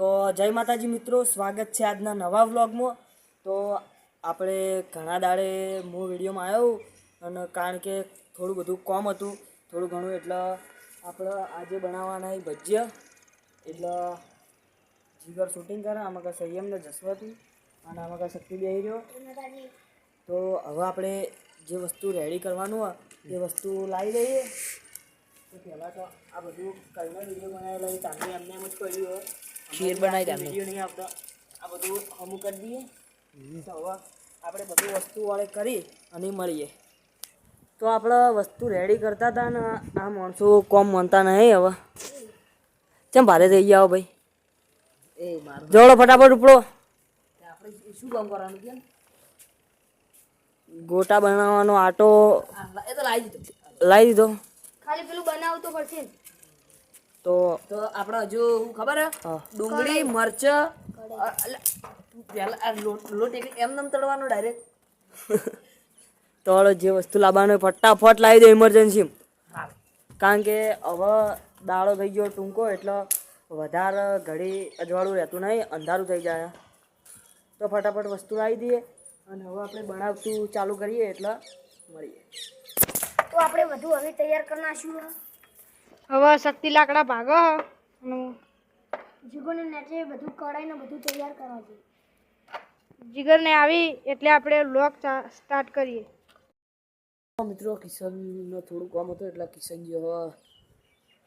તો જય માતાજી મિત્રો, સ્વાગત છે આજના નવા વ્લોગમાં. તો આપણે ઘણા દાડે હું વિડીયોમાં આવ્યો અને કારણ કે થોડું બધું કોમ હતું, થોડું ઘણું એટલે આપણે આજે બનાવવાના એ ભજીયા. એટલે જીગર શૂટિંગ કરે, આમાં કાંઈ સંયમને જસવતી અને આમાં કાંઈ શક્તિ બેહી રહ્યો. તો હવે આપણે જે વસ્તુ રેડી કરવાનું હોય, એ વસ્તુ લાવી દઈએ. તો પહેલાં તો આ બધું કલનો વીડિયો બનાવેલો, એ ચાંદી એમને એમ જ કર્યું હોય. ખીર બનાવી દે વીડિયો નહીં આવતા આ બધું અમુક કરી દઈએ. હવે આપણે બધી વસ્તુ વાળે કરી અને મળીએ. તો આપણે વસ્તુ રેડી કરતા હતા ને આ માણસો કોમ માનતા નહીં હવે. કેમ ભારે થઈ ગયા હો ભાઈ. એ મારું. જોડો ફટાફટ ઉપડો. આપણે શું કામ કરવાનું કેમ ગોટા બનાવવાનો આટો. એ તો લાવી દીધો. લાવી દીધો. ખાલી પેલું બનાવતો તો પડશે. તો તો આપણે હજુ હું ખબર હે? ડુંગળી મરચ પેલા આ લોટ એમ નમ તળવાનો ડાયરેક્ટ તો જે વસ્તુ લાવવાનું ફટાફટ લાવી દો ઇમરજન્સી હા કારણ કે હવે દાળો થઈ ગયો ટૂંકો એટલે વધારે ઘડી અજવાળું રહેતું નહીં અંધારું થઈ જાય. તો ફટાફટ વસ્તુ લાવી દઈએ અને હવે આપણે બનાવતું ચાલુ કરીએ એટલે મળીએ. તો આપણે બધું હવે તૈયાર કરી નાખશું. હવે શક્તિ લાકડા ભાગો જીગરને નેચે બધું કઢાઈને બધું તૈયાર કરવા જોઈએ. જીગરને આવી એટલે આપણે લોક સ્ટાર્ટ કરીએ. મિત્રો કિશનનો થોડું કામ હતું એટલે કિશનજી હવે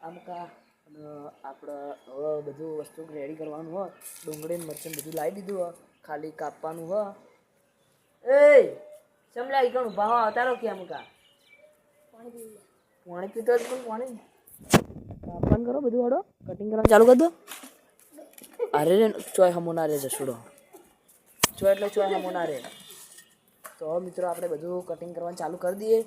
આમ કા અને આપણે હવે બધું વસ્તુ રેડી કરવાનું હોય ડુંગળી મરચું બધું લાવી દીધું હોય ખાલી કાપવાનું હોય એ સમલા ઈકણ ઊભા હો. અતારો કે કા? પાણી પીતો જ પણ પાણી. કાપવાનું કરો બધું હડો. કટિંગ કરવાનું ચાલુ કરી દો. અરે રે, ચોય હમો ના રે જસુડો ચોય એટલે ચોય હમો ના રે. તો મિત્રો, આપણે બધું કટિંગ કરવાનું ચાલુ કરી દઈએ.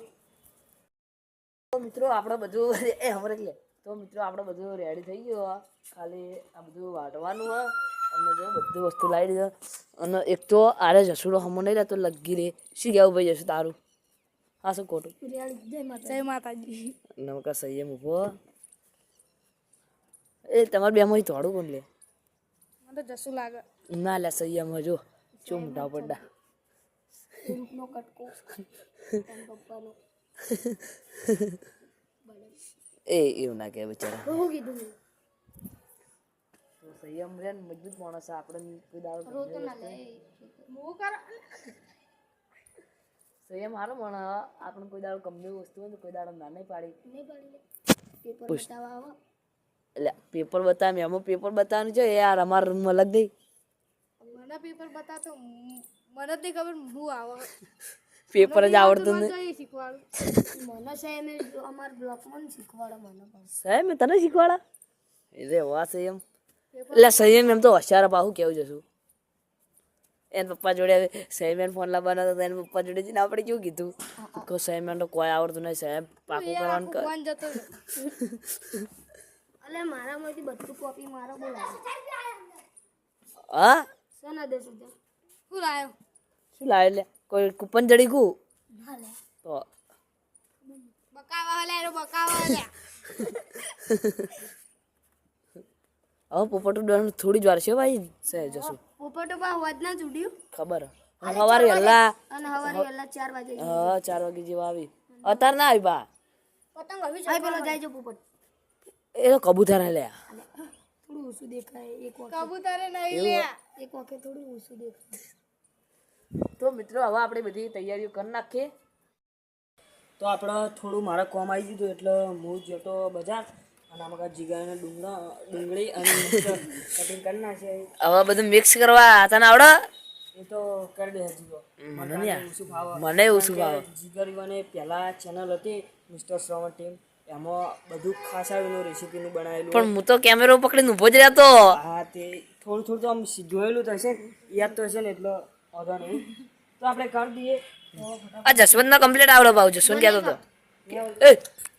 તો મિત્રો, આપણે બધું એ હમરે લે તો મિત્રો, આપણે બધું રેડી થઈ ગયું. ખાલી આ બધું વાટવાનું હોય અને જો બધું વસ્તુ લાવી દીધો અને એક તો આરે જસુડો હમો નહીં રહેતો, લગી રે. શી કહેવું ભાઈ જશું તારું? હા શું ખોટું? જય માતાજી. નમકા સંયમ ઊભો. એ તમારે બે માં થોડું કોણ લે? મને તો જસું લાગે. ના લે સંયમ હજુ ચૂમ ઢા પડડા કટકો. એ એવું ના કે બિચારા. શું કીધું? તો સંયમ રે મજબૂત માણસ આપણે કોઈ દાડો રોતો ના લે. હું કર સંયમ હારો પણ આપણે કોઈ દાડો ગમે વસ્તુ હોય તો કોઈ દાડો ના નહીં પાડી. નહીં પાડી પેપર બતાવવા આવો. એટલે પેપર બતાવે એમાં પેપર બતાવવાનું છે યાર અમારા રૂમમાં લગ દઈ મને પેપર બતાવતો મને જ નહીં ખબર હું આવો. પેપર જ આવડતું શીખવાડું. મને છે એને અમાર બ્લોકમાં શીખવાડો મને સાહેબ મેં તને શીખવાડા? એ રે વાહ સંયમ એટલે સંયમ એમ તો હોશિયાર પાહું કેવું જશું એના પપ્પા જોડે સેમેન ફોન લાવવાનો હતો એના પપ્પા જોડે જઈને આપણે કેવું કીધું? કે સહીમેન તો કોઈ આવડતું નહીં સાહેબ પાકું કરવાનું કર. અલે મારામાંથી બધું કોપી મારો બોલાવે હા? સના દસ હજાર શું લાયો? શું લાયો લે? કોઈ કૂપન જડી ના લે. તો. બકાવા લે રો બકાવા લે હવે પોપટ થોડી જ વાર છે ભાઈ સહેજ જશું પોપટો અવાજ ના જુડ્યું. ખબર. હે સવારે વહેલા અને હવારે વહેલા ચાર વાગે હા ચાર વાગે જેવા આવી. અતાર ના આવી બા. પતંગ આવી જાય પેલો જાય જો પોપટ. એ તો કબૂતર હે લે થોડું ઓછું દેખાય એક વખત કબૂતર નહીં લે એક વખત થોડું ઓછું દેખાય. તો મિત્રો હવે આપણે બધી તૈયારીઓ કરી નાખીએ. તો આપણે થોડું મારા કોમ આવી ગયું એટલે હું જતો બજાર. અને આમાં જીગાના ડુંગળા ડુંગળી અને કટિંગ કરી નાખીએ હવે બધું મિક્સ કરવા તને આવડે? એ તો કરી દે જીગો મને નહીં મને ઓછું ભાવે? મને પહેલા ચેનલ હતી મિસ્ટર શ્રવણ ટીમ. એમાં બધું ખાસ આવેલું રેસીપીનું બનાવેલું. પણ હું તો કેમેરો પકડીને ઊભો જ રહેતો. હા તે થોડું થોડું તો આમ જોયેલું તો હશે યાદ તો હશે ને એટલે વાંધો નહીં. તો આપણે કરી દઈએ. આ જસવંત ના કમ્પ્લીટ આવડે ભાવ જસવંત કહેતો હતો એ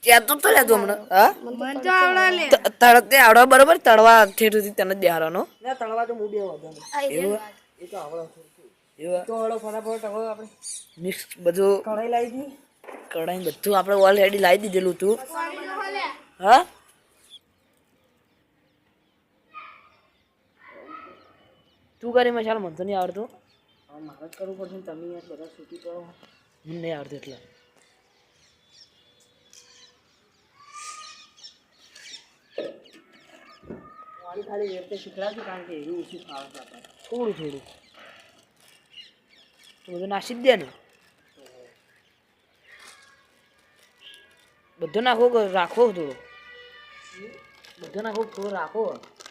કહેતો તો લેતો હમણાં. હા? મન તો આવડા તળતે આવડે બરોબર તળવા ઠેઠ સુધી તને જ દેવાનો. ના તળવા તો હું બે વાંધો એવું? એ તો આવડે એવું? તો હળો ફટાફટ હવે આપણે. મિક્સ બધું કઢાઈ લાવી દી કઢાઈ બધું આપણે ઓલરેડી લાવી દીધેલું હતું હા? તું કરી મસાલો મને તો નહીં આવડતું. મારે જ કરવું પડશે તમે બધા છૂટી કરો. મને નહીં આવડતું એટલે. મારી ખાલી એ રીતે શીખડાવજો કારણ કે એવું ઓછું ખાવા છે આપણે. થોડું થોડું. તો બધું નાસી જ દે ને. બધો નાખો રાખો થોડો? બધો નાખો થોડો રાખો?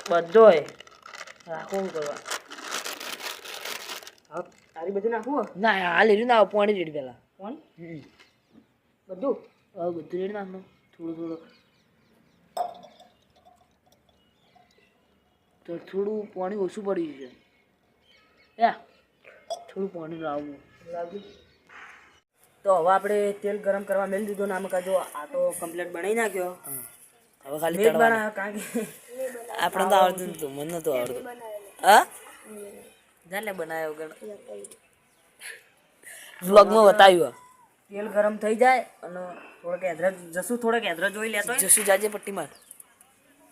બધો રાખો કરવા? હવે તારી બધું નાખવું ના હા લેડું ના પાણી રેડ પહેલાં પાણી? બધું? હવે બધું રેડ નાખનું થોડું થોડું. તો થોડું પાણી ઓછું પડી છે યા થોડું પાણી લાવવું લાવજો. તો હવે આપણે તેલ ગરમ કરવા મેળવી દીધો ને આમાં કાં જો આ તો કમ્પ્લેટ બનાવી નાખ્યો. હવે ખાલી બનાવ્યો કારણ કે આપણે તો આવડતું નતું મને નતું આવડતું. હા? જાલે બનાવ્યો ગણ. વ્લોગમાં બતાવ્યું. તેલ ગરમ થઈ જાય અને થોડોક એધરા જસુ થોડોક એધરા જોઈ લેતો. જસુ જાજે પટ્ટી માર.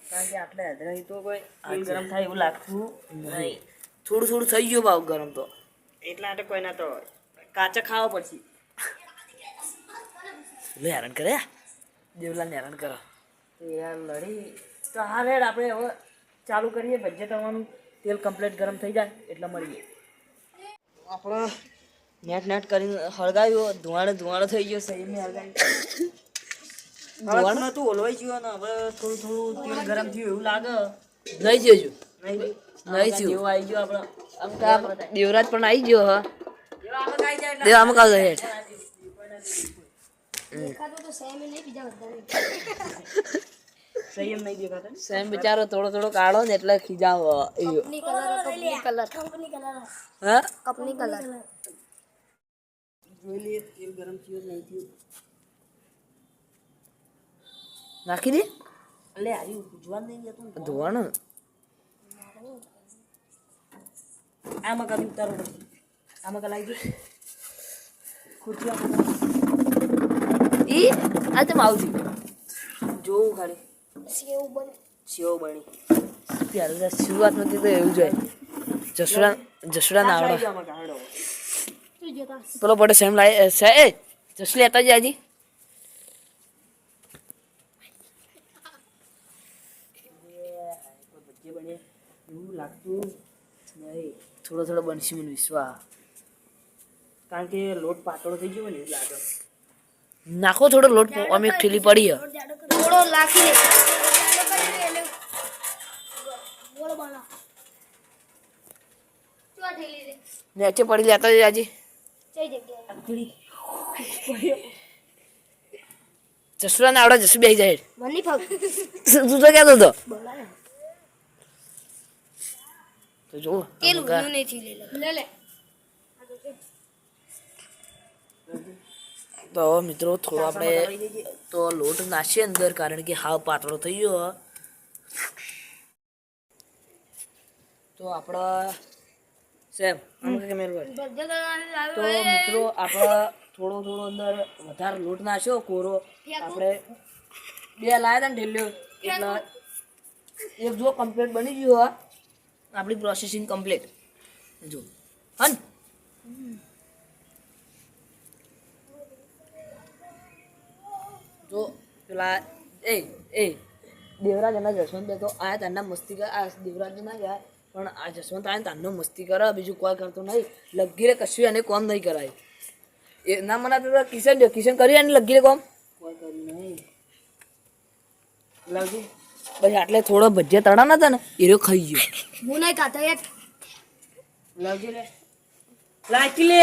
કારણ કે આટલે એધરા તો કોઈ ગરમ થાય એવું લાગતું નહીં. થોડું થોડું થઈ ગયું ભાવ ગરમ તો. એટલા માટે કોઈ ના તો કાચા ખાવા પડશે. એટલે હેરાન કરે? દેવલાલ હેરાન કરો. યાર લડી. તો હા રેડ આપણે હવે ચાલુ કરીએ. ભજીયા તળવાનું તેલ કમ્પ્લીટ ગરમ થઈ જાય એટલે મળીએ. આપણો નેટ નેટ કરીને હળગાવ્યો ધુવાણો ધુવાડો થઈ ગયો સહીને મેં હળગાવી ધુવાડો નતું ઓલવાઈ ગયો ને હવે થોડું થોડું તેલ ગરમ થયું એવું લાગે. નહીં જજો. નહીં નહીં થયું. જેવું આવી ગયો આપણો. આમ તો આમ દેવરાજ પણ આવી ગયો હા. જેવો આમાં કાંઈ જાય એટલે દેવ આમ કાવ હેઠ દેખાતો તો સેમ નહીં બીજા બધા સંયમ નહીં દેખાતો ને? સેમ બિચારો થોડો થોડો કાઢો ને એટલે ખીજાવ. Company colour company colour company colour હા? કંપની કલર જોઈ લઈએ તેલ ગરમ થયું કે નહીં થયું. નાખી દે. એટલે આયુ ઉજવા નહીં તું. ધોવાનું આમાં કાઢી ઉતારો આમાં કા લાગી ગયું ખુરશી ઈ આ તેમ આવતી જોવું ખાલી સેવ બની. સેવ બની. ત્યારે નથી તો એવું જાય જસુડા જસુડા ના આવડે તું પેલો પડે સેમ લાય સે એ જસુ લેતા જ આજી ભજીયા બને એવું લાગતું નહીં. થોડો થોડો બનશે મને વિશ્વાસ. કારણ કે લોટ પાતળો થઈ ગયો ને એવું લાગે નાખો થોડો લોટ અમે એક ઠેલી પડી હે થોડો દે. નેચે પડી લેતા જઈ આજે. જસુરા ના આવડે જસુ બેસી જાય. તું તો હતો. બોલા તો જો તેલ ઉડ્યું નહીં લે લે લે તો હવે મિત્રો થોડો આપણે તો લોટ નાખીએ અંદર કારણ કે હાવ પાતળો થઈ ગયો હે. તો આપણા સેમ આમ કે મેલ ભાઈ. બધા તો મિત્રો આપણે થોડો થોડો અંદર વધારે લોટ નાખ્યો કોરો આપણે બે લાયા હતા ને ઢેલ્યો એટલે એક જો કમ્પ્લીટ બની ગયું હે આપણી પ્રોસેસિંગ કમ્પ્લીટ જો. હન. જો, પેલા, એ એ. દેવરાજ અને જસવંત તો આ તારના મસ્તી કર, આ દેવરાજ ના ગયા. પણ આ જસવંત આયા તારનો મસ્તી કરે, બીજું કોઈ કરતું નહીં. લગીરે કશું એને કોમ નહીં કરાય. એ ના મનાતું તો કિશન કિશન કરી એને લગીરે કોમ? કોઈ કર્યું નહીં. લાવજી પછી આટલે થોડો ભજીયા તળા નતા ને એ રહ્યો ખાઈ ગયો. હું નહીં ખાતો એક લાવજી લે. લાકી લે.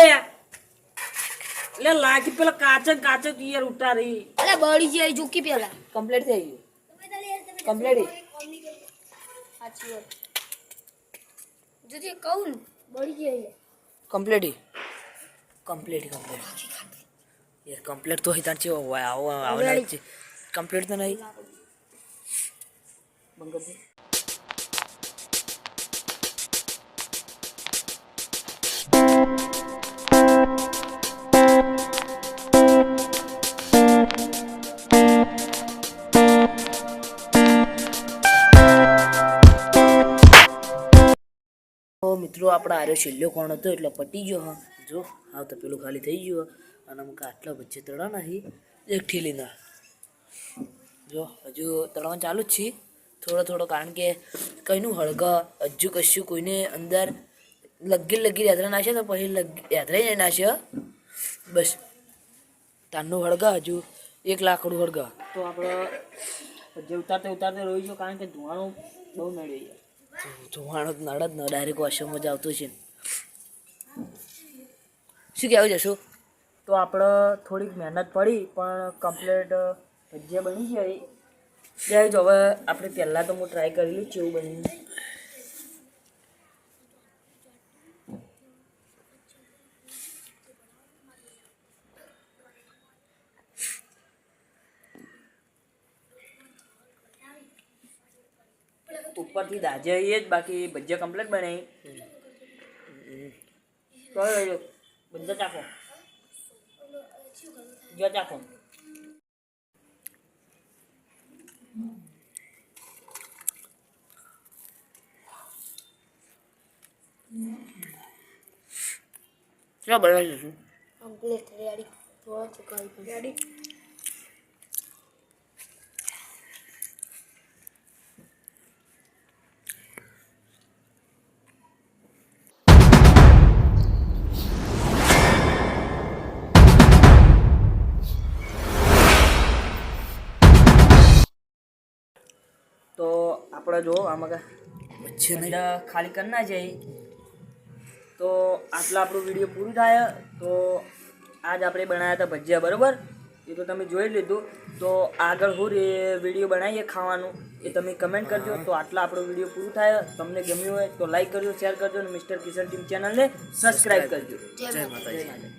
લે લાકી પેલા કાચે કાચે યાર ઉતારી. અરે બળી જાય ઝૂકી પેલા. કમ્પ્લીટ થઈ ગયું. કમ્પ્લીટ સાચી વાત જો કહું બળી જાય કમ્પ્લીટ કમ્પ્લીટ કમ્પ્લીટ યાર કમ્પ્લીટ તો હિતાન છે આવો આવો કમ્પ્લીટ તો નહીં. બંગર મિત્રો, આપણે આર્યો છેલ્લો કોણ હતો? એટલે પટી ગયો, હા. જો હા તો પેલું ખાલી થઈ ગયું અને અમુક આટલા વચ્ચે તળા નહીં, એક ઠીલીના. જો, હજુ તળવાનું ચાલુ જ છે. થોડો થોડો કારણ કે કંઈનું હળગ હજુ કશું કોઈને અંદર લગી લગી યાત્રા નાશે તો પછી યાત્રા નહીં નાશે બસ. તારનું હળગ હજુ એક લાકડું હળગ. તો આપણે જે ઉતારતે ઉતારતે રોઈ ગયો કારણ કે ધુવાણું બહુ નડી જાય નડે જ ન ડાયરેક્ટ વોશરૂમમાં જ આવતું છે. શું કહેવું જશો? તો આપણે થોડીક મહેનત પડી પણ કમ્પ્લેટ હજી બની જાય જાય હવે આપણે પહેલાં તો હું ટ્રાય કરી છે એવું બન્યું. ઉપરથી દાજે એ જ, બાકી ભજીયા કમ્પ્લેટ બનાવી હવે બધા ચાખો જો ચાખો શું બનાવી જશું કમ્પ્લીટ રેડી થોડો ચુકાવી રેડી તો આપણે જો આમાં બધા ખાલી કરી ના જાય. તો આટલા આપણું વીડિયો પૂરું થાય. તો આજ આપણે બનાવ્યા હતા ભજીયા બરાબર? એ તો તમે જોઈ લીધું. તો આગળ હું એ વીડિયો બનાવીએ ખાવાનું એ તમે કમેન્ટ કરજો. તો આટલા આપણો વીડિયો પૂરું થાય. તમને ગમ્યું હોય તો લાઈક કરજો શેર કરજો અને મિસ્ટર કિશન ટીમ ચેનલને સબસ્ક્રાઈબ કરજો. જય માતાજી.